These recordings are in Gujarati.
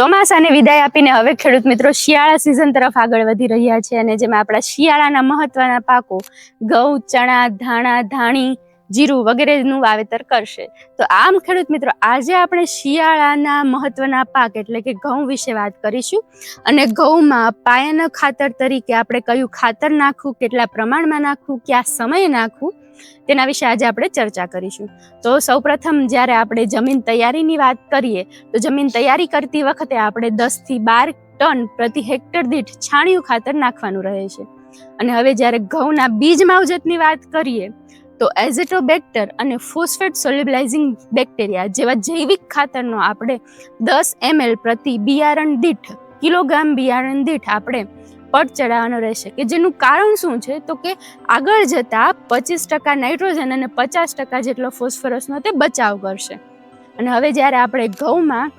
ચોમાસાને વિદાય આપીને હવે ખેડૂત મિત્રો શિયાળા સિઝન તરફ આગળ વધી રહ્યા છે અને જેમાં આપણા શિયાળાના મહત્વના પાકો, ઘઉં, ચણા, ધાણા, ધાણી જીરું વગેરેનું વાવેતર કરશે. તો આમ ખેડૂત મિત્રો, આજે આપણે શિયાળાના મહત્વના પાક એટલે કે ઘઉં વિશે વાત કરીશું. અને ઘઉંમાં પાયાના ખાતર તરીકે આપણે કયું ખાતર નાખવું, કેટલા પ્રમાણમાં નાખવું, કયા સમયે નાખવું, તેના વિશે આજે આપણે ચર્ચા કરીશું. તો સૌપ્રથમ જ્યારે આપણે જમીન તૈયારીની વાત કરીએ, તો જમીન તૈયારી કરતી વખતે આપણે દસથી બાર ટન પ્રતિ હેક્ટર દીઠ છાણિયું ખાતર નાખવાનું રહે છે. અને હવે જ્યારે ઘઉંના બીજ માવજતની વાત કરીએ તો એઝેટોબેક્ટર અને ફોસ્ફેટ સોલ્યુબલાઇઝિંગ બેક્ટેરિયા જેવા જૈવિક ખાતરનો આપણે દસ એમએલ પ્રતિ બિયારણ દીઠ, કિલોગ્રામ બિયારણ દીઠ આપણે પટ ચડાવવાનો રહેશે. કે જેનું કારણ શું છે? તો કે આગળ જતાં પચીસ ટકા નાઇટ્રોજન અને પચાસ ટકા જેટલો ફોસ્ફરસનો તે બચાવ કરશે. અને હવે જ્યારે આપણે ઘઉંમાં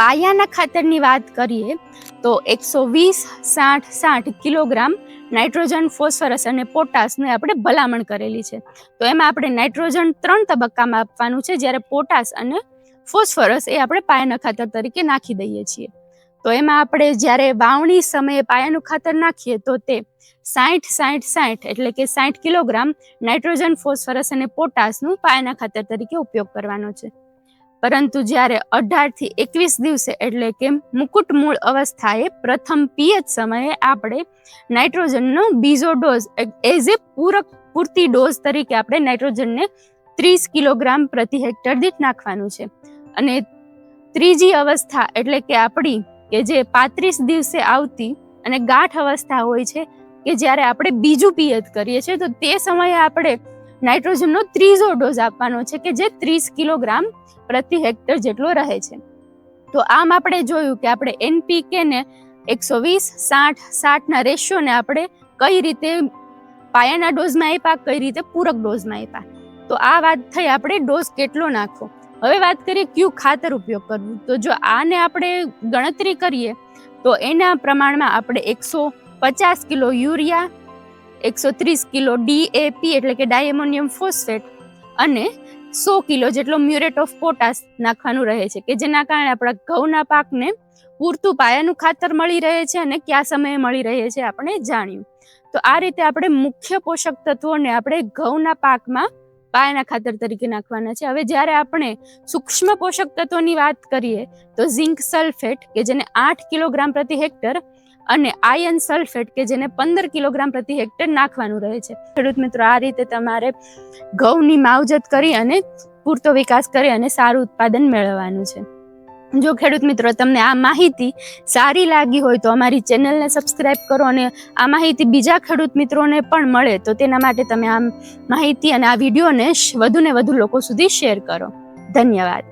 પાયાના ખાતરની વાત કરીએ, તો એકસો વીસ, સાઠ સાઠ કિલોગ્રામ નાઇટ્રોજન, ફોસ્ફરસ અને પોટાશને આપણે ભલામણ કરેલી છે. તો એમાં આપણે નાઇટ્રોજન ત્રણ તબક્કામાં આપવાનું છે, જ્યારે પોટાશ અને ફોસ્ફરસ એ આપણે પાયાના ખાતર તરીકે નાખી દઈએ છીએ. તો એમાં આપણે જ્યારે વાવણી સમયે પાયાનું ખાતર નાખીએ, તો તે સાઠ સાઠ સાઠ એટલે કે સાઠ કિલોગ્રામ નાઇટ્રોજન, ફોસ્ફરસ અને પોટાશનું પાયાના ખાતર તરીકે ઉપયોગ કરવાનો છે. પરંતુ જ્યારે અઢારથી એકવીસ દિવસે એટલે કે મુકુટ મૂળ અવસ્થાએ પ્રથમ પિયત સમયે આપણે નાઇટ્રોજનનો બીજો ડોઝ એઝ એ પૂરક પૂરતી ડોઝ તરીકે આપણે નાઇટ્રોજનને ત્રીસ કિલોગ્રામ પ્રતિ હેક્ટર દીઠ નાખવાનું છે. અને ત્રીજી અવસ્થા એટલે કે આપણી કે જે પાંત્રીસ દિવસે આવતી અને ગાંઠ અવસ્થા હોય છે કે જ્યારે આપણે બીજું પિયત કરીએ છીએ, તો તે સમયે આપણે નાઇટ્રોજનનો ત્રીજો ડોઝ આપવાનો છે કે જે ત્રીસ કિલોગ્રામ પ્રતિ હેક્ટર જેટલો રહે છે. તો આમ આપણે જોયું કે આપણે એનપીકે ને એકસો વીસ, સાઠ, સાઠના રેશિયોને આપણે કઈ રીતે પાયાના ડોઝમાં આપ્યા, કઈ રીતે પૂરક ડોઝમાં આપ્યા. તો આ વાત થઈ આપણે ડોઝ કેટલો નાખવો. હવે વાત કરીએ ક્યુ ખાતર ઉપયોગ કરવું. તો જો આને આપણે ગણતરી કરીએ, તો એના પ્રમાણમાં આપણે એકસો પચાસ કિલો યુરિયા એકસો ત્રીસ કિલો ડીએપી એટલે કે ડાયમોનિયમ ફોસ્ફેટ અને સો કિલો જેટલો મ્યુરેટ ઓફ પોટાશ નાખવાનું રહે છે, કે જેના કારણે આપણા ઘઉંના પાકને પૂરતું પાયાનું ખાતર મળી રહે છે અને કયા સમયે મળી રહે છે આપણે જાણ્યું. તો આ રીતે આપણે મુખ્ય પોષક તત્વોને આપણે ઘઉંના પાકમાં પાયાના ખાતર તરીકે નાખવાના છે. હવે જ્યારે આપણે સૂક્ષ્મ પોષક તત્વોની વાત કરીએ તો ઝિંક સલ્ફેટ, કે જેને આઠ કિલોગ્રામ પ્રતિ હેક્ટર અને આયન સલ્ફેટ કે જેને પંદર કિલોગ્રામ પ્રતિ હેક્ટર નાખવાનું રહે છે. ખેડૂત મિત્રો, આ રીતે તમારે ઘઉંની માવજત કરી અને પૂરતો વિકાસ કરી અને સારું ઉત્પાદન મેળવવાનું છે. જો ખેડૂત મિત્રો, તમને આ માહિતી સારી લાગી હોય તો અમારી ચેનલને સબસ્ક્રાઇબ કરો અને આ માહિતી બીજા ખેડૂત મિત્રોને પણ મળે તો તેના માટે તમે આ માહિતી અને આ વિડીયોને વધુ ને વધુ લોકો સુધી શેર કરો. ધન્યવાદ.